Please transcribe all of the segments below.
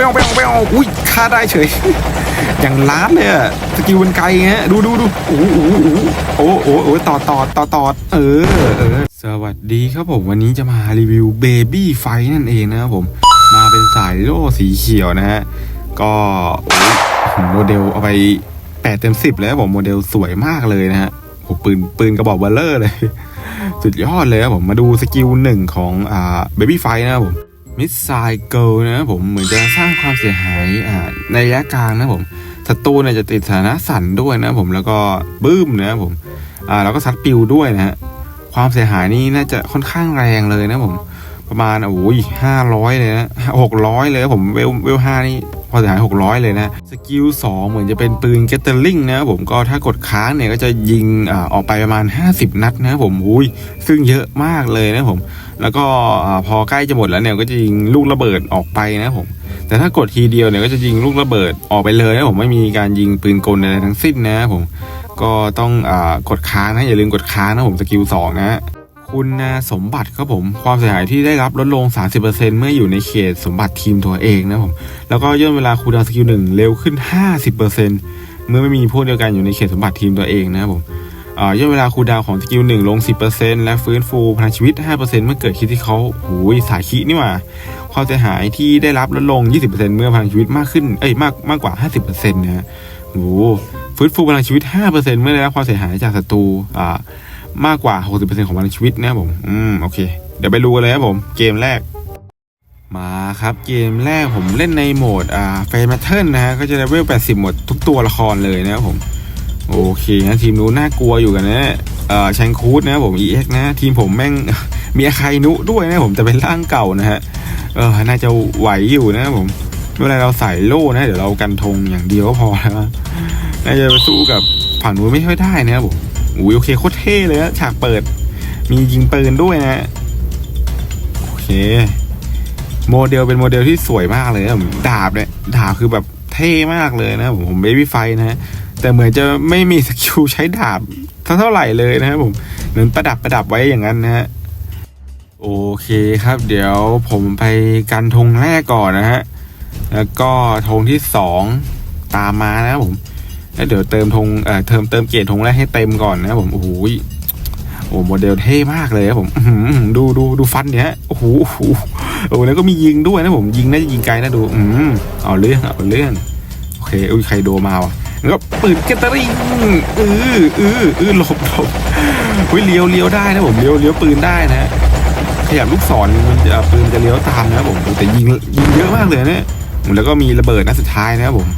ป้งเป้งเป้งอุ้ยฆ่าได้เฉย อย่างล้านเลยอะสกิลมันไกลฮะดูดูดูโอ้โหโอ้โหโอ้โหต่อต่อต่อต่อเออเออสวัสดีครับผมวันนี้จะมารีวิวเบบี้ไฟนั่นเองนะครับผมมาเป็นสายโล่สีเขียวนะฮะก็โมเดลเอาไปแปดเต็มสิบเลยครับผมโมเดลสวยมากเลยนะฮะโหปืนปืนกระบอกเบลเลอร์เลย สุดยอดเลยครับผมมาดูสกิลหนึ่งของอ่าเบบี้ไฟนะครับผม มิสไซเกิลนะผมเหมือนจะสร้างความเสียหายในระยะกลางนะผมศัตรูเนี่ยจะติดสถานะสั่นด้วยนะผมแล้วก็บึ้มนะผมอ่าแล้วก็ซัดปิวด้วยนะฮะความเสียหายนี่น่าจะค่อนข้างแรงเลยนะผมประมาณโอ้ยห้าร้อยเลยนะหกร้อยเลยผมเวลเวลห้านี่พอเสียหายหกร้อยเลยนะสกิลสองเหมือนจะเป็นปืนเกตเตอร์ลิงนะผมก็ถ้ากดค้างเนี่ยก็จะยิงอ่าออกไปประมาณ 50 นัดนะผมอุ้ยซึ่งเยอะมากเลยนะผม แล้วก็พอใกล้จะหมดแล้วเนี่ยก็จะยิงลูกระเบิดออกไปนะผมแต่ถ้ากดทีเดียวเนี่ยก็จะยิงลูกระเบิดออกไปเลยนะผมไม่มีการยิงปืนกลอะไรทั้งสิ้นนะผมก็ต้องอกดค้างนะอย่าลืมกดค้างนะผมสกิลสองนะคุณสมบัติครับผมความเสียหายที่ได้รับลดลง 30%เมื่ออยู่ในเขตสมบัติทีมตัวเองนะผมแล้วก็ย่นเวลาคูลดาวน์สกิลหนึ่งเร็วขึ้น 50%เมื่อไม่มีผู้เดียวกันอยู่ในเขตสมบัติทีมตัวเองนะครับผม ย่นเวลาคูดาวของสกิลหนึ่งลง 10%และฟื้นฟูพลังชีวิต 5%เมื่อเกิดคิดที่เขาหูยสายคินี่ว่าความเสียหายที่ได้รับลดลง 20%เมื่อพลังชีวิตมากขึ้น เอ้ยมากมากกว่า 50%นะฮะโอ้โหฟื้นฟูพลังชีวิต 5%เมื่อได้รับความเสียหายจากศัตรูอ่ามากกว่า 60%ของพลังชีวิตนะครับผม อืมโอเค เดี๋ยวไปดูกันเลยครับผม เกมแรก มาครับเกมแรกผมเล่นในโหมดอ่าเฟรมเทิร์นนะฮะก็จะเลเวล80 หมดทุกตัวละครเลยนะครับผม โอเคนะทีมนู้นน่ากลัวอยู่กันนะเอ่อชังคูดนะครับผม EX นะ ทีมผมแม่งมีอาคายนุด้วยนะผมแต่เป็นร่างเก่านะฮะเออน่าจะไหวอยู่นะครับผมเวลาเราใส่โล่นะ เดี๋ยวเรากันธงอย่างเดียวก็พอแล้วนะน่าจะไปสู้กับฝั่งนู้นไม่ค่อยได้นะครับผมอุ้ยโอเคโคตรเท่เลยนะฉากเปิด มียิงปืนด้วยนะ โอเค โมเดลเป็นโมเดลที่สวยมากเลยนะผมดาบเนี่ยดาบคือแบบเท่มากเลยนะผมผมเบบี้ไฟนะ แต่เหมือนจะไม่มีสกิลใช้ดาบเท่าไหร่เลยนะครับผมเหมือนประดับประดับไว้อย่างนั้นนะฮะโอเคครับ เดี๋ยวผมไปกันธงแรกก่อนนะฮะแล้วก็ธงที่สองตามมานะครับผมแล้วเดี๋ยวเติมธงเอ่อเติมเติมเกียรติธงแรกให้เต็มก่อนนะครับผมโอ้โหยโอ้โมเดลเท่มากเลยครับผมดูดูดูฟันเนี่ยโอ้โหโอ้แล้วก็มียิงด้วยนะผมยิงน่าจะยิงไกลนะดูอืมเอาเรื่องเอาเรื่องโอเคอุ้ยใครโดมาวะ แล้วก็ปืนเกตเตอริงอืออืออือหลบหลบอุ้ยเลี้ยวเลี้ยวได้นะผมเลี้ยวเลี้ยวปืนได้นะขยับลูกศรมันจะปืนจะเลี้ยวตามนะผมแต่ยิงยิงเยอะมากเลยเนะแล้วก็มีระเบิดนัดสุดท้ายนะครับผม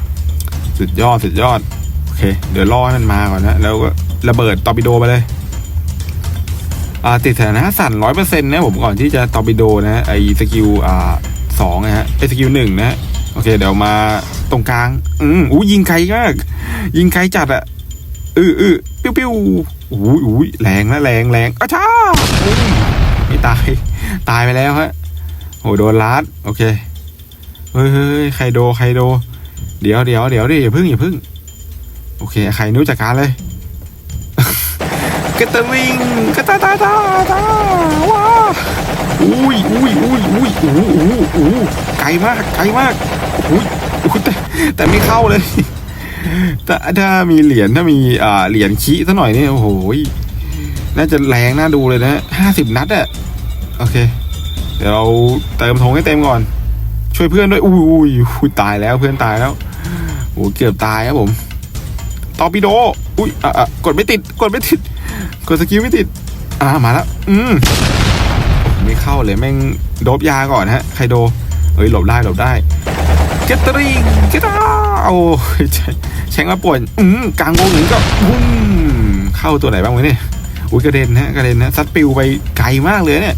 สุดยอดสุดยอดโอเค เดี๋ยวรอให้มันมาก่อนนะแล้วก็ระเบิดตอร์ปิโดไปเลยอ่าติดสถานะสั่นร้อยเปอร์เซ็นต์นะผมก่อนที่จะตอร์ปิโดนะไอสกิลอ่าสองนะฮะไอสกิลหนึ่งนะโอเค เดี๋ยวมาตรงกลาง อืมอู้ยิงไกลมาก ยิงไกลจัดอะอืออือปิ้วปิ้วอู้อู้แรงนะแรงแรงอ้าช้าไม่ตาย ตายไปแล้วฮะโหโดนลัดโอเค เฮ้ยเฮ้ยใครโดใครโด เดี๋ยวเดี๋ยวเดี๋ยวดิอย่าพึ่งอย่าพึ่ง โอเคใครนู้จัดการเลยกระตะวิงกระตาตาตาตาว้าอุ้ยอุ้ยอุ้ยอุ้ยอู้อู้อู้ไกลมากไกลมากอุ้ยแต่แต่ไม่เข้าเลย แต่ถ้ามีเหรียญถ้ามีอ่าเหรียญขี้ซะหน่อยนี่โอ้โหน่าจะแรงน่าดูเลยนะห้าสิบนัดอะโอเค เดี๋ยวเราเติมธงให้เต็มก่อน ช่วยเพื่อนด้วยอุ้ยอุ้ยตายแล้วเพื่อนตายแล้วโอ้เกือบตายครับผมตอปิโดอุ้ยอะกดไม่ติดกดไม่ติดกดสกิลไม่ติดอ่ามาแล้วอืมไม่เข้าเลยแม่งโดบยาก่อนฮะใคโดเฮ้ยหลบได้หลบได้เกตตอริงเกตตาโอ้ยแชงมาป่วนอืมกลางวงหนึ่งก็บุ้มเข้าตัวไหนบ้างวะเนี่ยอุ้ยกระเด็นฮะกระเด็นนะซัดปิวไปไกลมากเลยเนี่ย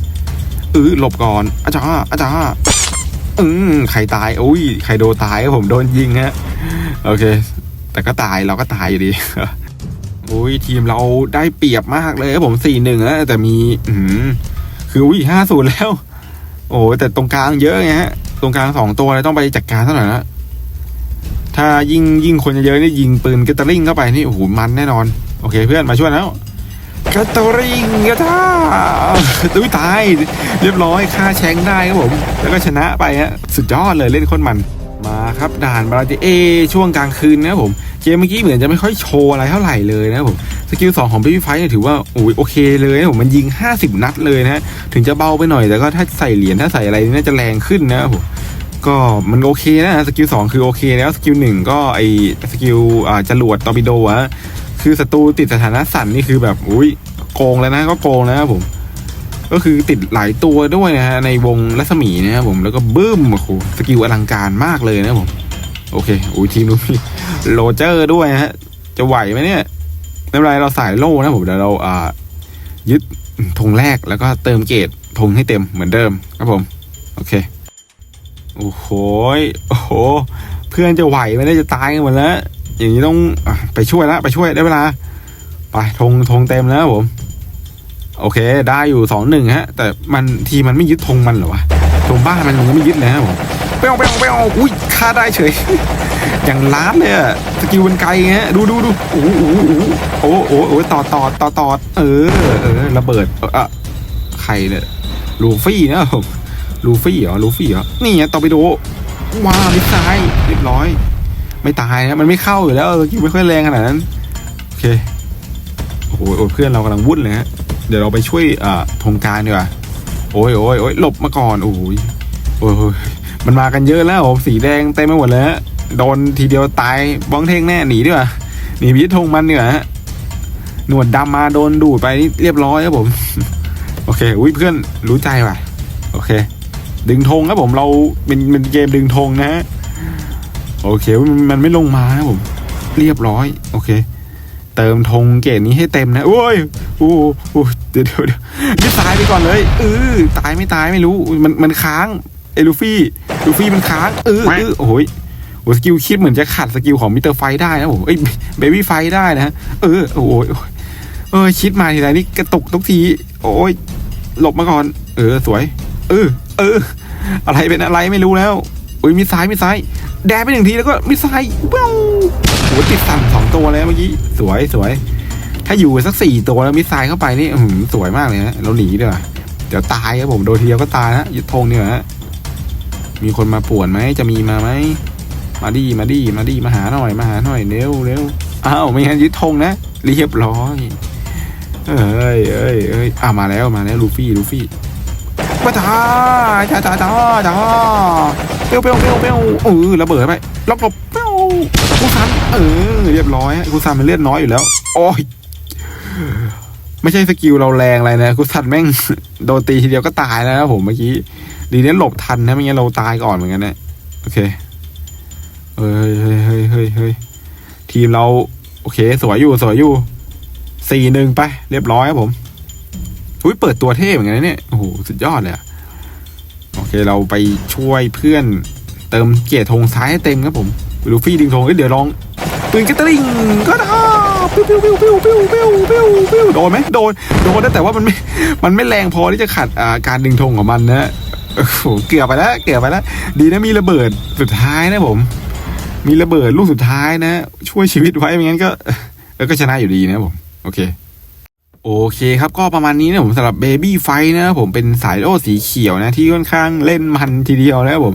เออหลบก่อนอาจารย์อาจารย์อืมใครตายอุ้ยใครโดนตายครับผมโดนยิงฮะโอเค แต่ก็ตายเราก็ตายอยู่ดีอุ้ยทีมเราได้เปรียบมากเลยครับผมสี่หนึ่งอะแต่มี อืมคืออุ้ยห้าศูนย์แล้ว โอ้แต่ตรงกลางเยอะไงฮะ ตรงกลางสองตัวเลยต้องไปจัดการซะหน่อยนะ ถ้ายิ่งยิ่งคนเยอะๆนี่ยิงปืนกระตริงเข้าไปนี่โอ้โหมันแน่นอน โอเคเพื่อนมาช่วยแล้วกระตริงกระท่าตุ้ยตายเรียบร้อยฆ่าแชงได้ครับผม แล้วก็ชนะไปฮะสุดยอดเลยเล่นคนมันมาครับด่านบาราติเอช่วงกลางคืนนะครับผมเกมเมื่อกี้เหมือนจะไม่ค่อยโชว์อะไรเท่าไหร่เลยนะครับผมสกิลสองของ Baby Fight เนี่ยถือว่าโอ้ยโอเคเลยนะผมมันยิง 50 นัดเลยนะฮะถึงจะเบาไปหน่อยแต่ก็ถ้าใส่เหรียญถ้าใส่อะไรน่าจะแรงขึ้นนะครับผม ก็มันโอเคนะสกิลสองคือโอเคแล้วสกิลหนึ่งก็ไอสกิลอ่าจรวดตอร์ปิโดอะคือศัตรูติดสถานะสั่นนี่คือแบบอุ้ยโกงแล้วนะก็โกงนะครับผม ก็คือติดหลายตัวด้วยนะฮะในวงรัศมีนะครับผมแล้วก็บึ้มโอ้โหสกิลอลังการมากเลยนะครับผมโอเคอุ้ยทีมนู้นมีโรเจอร์ด้วยฮะ จะไหวไหมเนี่ยไม่เป็นไรเราสายโล่นะผมเดี๋ยวเราอ่ายึดธงแรกแล้วก็เติมเกตธงให้เต็มเหมือนเดิมครับผม โอเค โอ้โหโอ้โห เพื่อนจะไหวไหมเนี่ยจะตายกันหมดแล้ว อย่างนี้ต้องอไปช่วยแล้วไปช่วยได้เวลา ไปธงธงเต็มแล้วผม โอเค ได้อยู่สองหนึ่งฮะ แต่มันทีมันไม่ยึดธงมันเหรอวะธงบ้านมันยังไม่ยึดเลยนะผมเปี้ยวเปี้ยวเปี้ยวอุ้ยฆ่าได้เฉย อย่างล้านเลยอะสกิลมันไกลฮะ ดูดูดูโอ้โหโอ้โหโอ้โหโอ้โหต่อต่อต่อต่อเออเออระเบิด เอออะใครเนี่ยลูฟี่นะผม ลูฟี่เหรอลูฟี่เหรอนี่ไงต่อไปดูว้าวมิสไซล์เรียบร้อย ไม่ตายนะมันไม่เข้าอยู่แล้วสกิลไม่ค่อยแรงขนาดนั้นโอเคโอ้โหโอ้โหเพื่อนเรากำลังวุ่นเลยฮะเดี๋ยวเราไปช่วยอ่าธงการดีกว่าโอ้ยโอ้ยโอ้ยหลบมาก่อนโอ้ยโอ้ยโอ้ยมันมากันเยอะแล้วผมสีแดงเต็มไปหมดเลยฮะโดนทีเดียวตายบ้องเท่งแน่หนีดีกว่าหนีพิษธงมันดีกว่าฮะหนวดดำมาโดนดูดไปนี่เรียบร้อยครับผม โอเคอุ้ยเพื่อนรู้ใจว่ะ โอเค ดึงธงครับผมเราเป็นเป็นเกมดึงธงนะฮะโอเคมันมันไม่ลงมาครับผม เรียบร้อย โอเค เติมธงเกตนี้ให้เต็มนะโอ้ยโอ้โหเดี๋ยวเดี๋ยวเดี๋ยวนี่ตายไปก่อนเลยเออตายไม่ตายไม่รู้อุ๊ยมันมันค้างไอ้ลูฟี่ลูฟี่มันค้างเออเออโอ้ยโอ้สกิลคิดเหมือนจะขัดสกิลของมิสเตอร์ไฟได้นะผมเอ้ยเบบี้ไฟได้นะเออโอ้ยโอ้ยเออคิดมาทีไรนี่กระตุกทุกที โอ้ยหลบมาก่อน เออสวย เออ เออ อะไรเป็นอะไรไม่รู้แล้ว อุ้ยมีซ้ายมีซ้าย แดดไปหนึ่งทีแล้วก็มีซ้ายว้าวโหติดสั่นสองตัวแล้วเมื่อกี้ สวยสวย ถ้าอยู่สักสี่ตัวแล้วมิสไซล์เข้าไปนี่อื้อหือสวยมากเลยนะเราหนีดีกว่าเดี๋ยวตายครับผมโดนทีเดียวก็ตายนะยึดธงเนี่ยฮะมีคนมาป่วนไหมจะมีมาไหมมาดีมาดีมาดีมาหาหน่อยมาหาหน่อยเร็วเร็วอ้าวไม่งั้นยึดธงนะเรียบร้อยเอ้ยเอ้ยเอ้ยอ่ามาแล้วมาแล้วลูฟี่ลูฟี่ มาจ้าจ้าจ้าจ้าจ้าเปี้ยวเปี้ยวเปี้ยวเปี้ยวเออระเบิดไปล็อกหลบเปี้ยวกูซันเออเรียบร้อยกูซันมันเลือดน้อยอยู่แล้วโอ้ยไม่ใช่สกิลเราแรงอะไรนะกูซันแม่งโดนตีทีเดียวก็ตายแล้วนะผมเมื่อกี้ดีเนี่ยหลบทันนะไม่งั้นเราตายก่อนเหมือนกันนะโอเคเฮ้ยเฮ้ยเฮ้ยเฮ้ยเฮ้ยทีมเรา โอเค สวยอยู่สวยอยู่สี่หนึ่งไป เรียบร้อยครับผม อุ้ยเปิดตัวเท่เหมือนกันเนี่ย โอ้โห สุดยอดเลยอะโอเค เราไปช่วยเพื่อนเติมเกียร์ธงซ้ายให้เต็มครับผมลูฟี่ดึงธงเอ้ยเดี๋ยวลองปืนกตเตอริงก็ได้ปิ้วปิ้วปิ้วปิ้วปิ้วปิ้วปิ้วปิ้วโดนไหมโดนโดนแต่ว่ามันไม่มันไม่แรงพอที่จะขัดอ่าการดึงธงของมันนะโอ้โหเกือบไปแล้วเกือบไปแล้วดีนะมีระเบิดสุดท้ายนะผม มีระเบิดลูกสุดท้ายนะ ช่วยชีวิตไว้ไม่งั้นก็ก็ชนะอยู่ดีนะผม โอเค โอเคครับก็ประมาณนี้นะผมสำหรับเบบี้ไฟนะผมเป็นสายโล่สีเขียวนะที่ค่อนข้างเล่นมันทีเดียวนะครับผม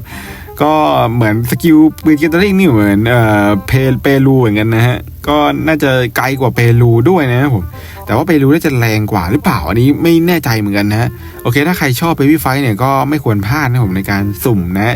ก็เหมือนสกิลปืนเกตเตอร์ริงนี่เหมือนเอ่อเพลเปรูเหมือนกันนะฮะก็น่าจะไกลกว่าเปรูด้วยนะครับผมแต่ว่าเปรูน่าจะแรงกว่าหรือเปล่าอันนี้ไม่แน่ใจเหมือนกันนะฮะโอเคถ้าใครชอบเบบี้ไฟเนี่ยก็ไม่ควรพลาดนะผมในการสุ่มนะ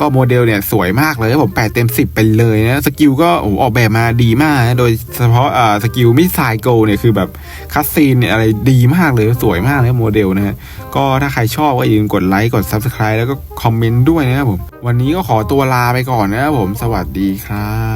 ก็โมเดลเนี่ยสวยมากเลยผมแปดเต็มสิบไปเลยนะสกิลก็โอ้ออกแบบมาดีมากนะโดยเฉพาะอ่าสกิลมิสไซโกเนี่ยคือแบบคัสซีนเนี่ยอะไรดีมากเลยสวยมากเลยโมเดลนะฮะก็ถ้าใครชอบก็อย่าลืมกดไลค์กด Subscribe แล้วก็คอมเมนต์ด้วยนะครับผม วันนี้ก็ขอตัวลาไปก่อนนะครับผมสวัสดีครับ